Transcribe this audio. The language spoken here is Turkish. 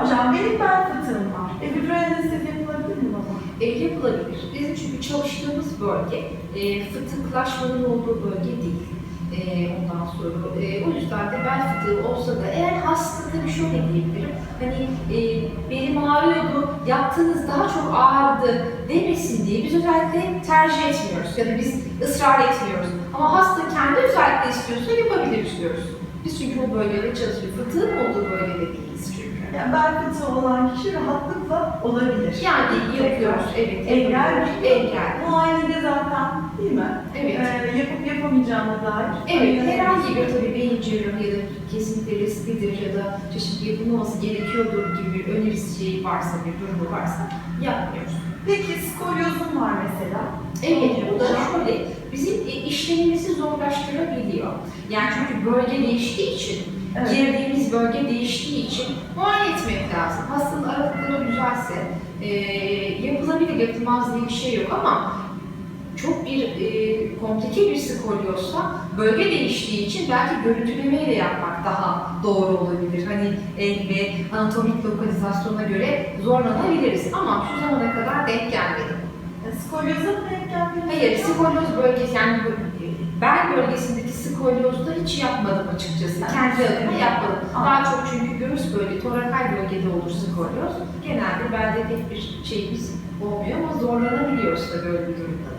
Hocam, benim bel fıtığım var. Epidural anestezi mi baba? E, yapılabilir. Bizim çünkü çalıştığımız bölge e, fıtıklaşmanın olduğu bölge değil. E, ondan sonra e, o yüzden de bel fıtığı olsa da eğer hasta tabii şöyle diyebilirim. Hani e, benim ağrıyordu, yaptığınız daha çok ağrıdı demesin diye biz özellikle tercih etmiyoruz ya da biz ısrar etmiyoruz. Ama hasta kendi özellikle istiyorsa yapabiliriz diyoruz. Biz çünkü o bölgede çalışıyoruz. Fıtığın olduğu bölgede değiliz çünkü. Yani bel fıtığı olan kişi rahatlıkla olabilir. Yani yapıyoruz, evet. Engel yapıyoruz. Engel. Muayenede zaten değil mi? Evet. Ee, yapıp yapamayacağına dair. Evet, herhangi bir tabii beyin cerrahı risklidir ya da çeşitli yapılmaması gerekiyordur gibi bir önerisi şeyi varsa, bir durumu varsa yapmıyoruz. Peki skolyozum var mesela. Evet, bu da şöyle, bizim e, işlemimizi zorlaştırabiliyor. Yani çünkü bölge değiştiği için, Evet. girdiğimiz bölge değiştiği için muayene etmek lazım. Hastanın aralıkları güzelse, e, yapılabilir, yapılmaz diye bir şey yok ama çok bir e, komplike bir skolyozsa bölge değiştiği için belki görüntülemeyle yapmak daha doğru olabilir. Hani el ve anatomik lokalizasyona göre zorlanabiliriz ama şu zamana kadar denk gelmedi. E, Skolyoza mı denk geldi? Hayır, skolyoz bölgesi yani bel bölgesindeki skolyozda hiç yapmadım açıkçası. Kendi adıma yapmadım. Daha çok çünkü göğüs bölge, torakal bölgede olur skolyoz. Genelde belde pek bir şeyimiz olmuyor ama zorlanabiliyoruz tabii öyle bir durumda.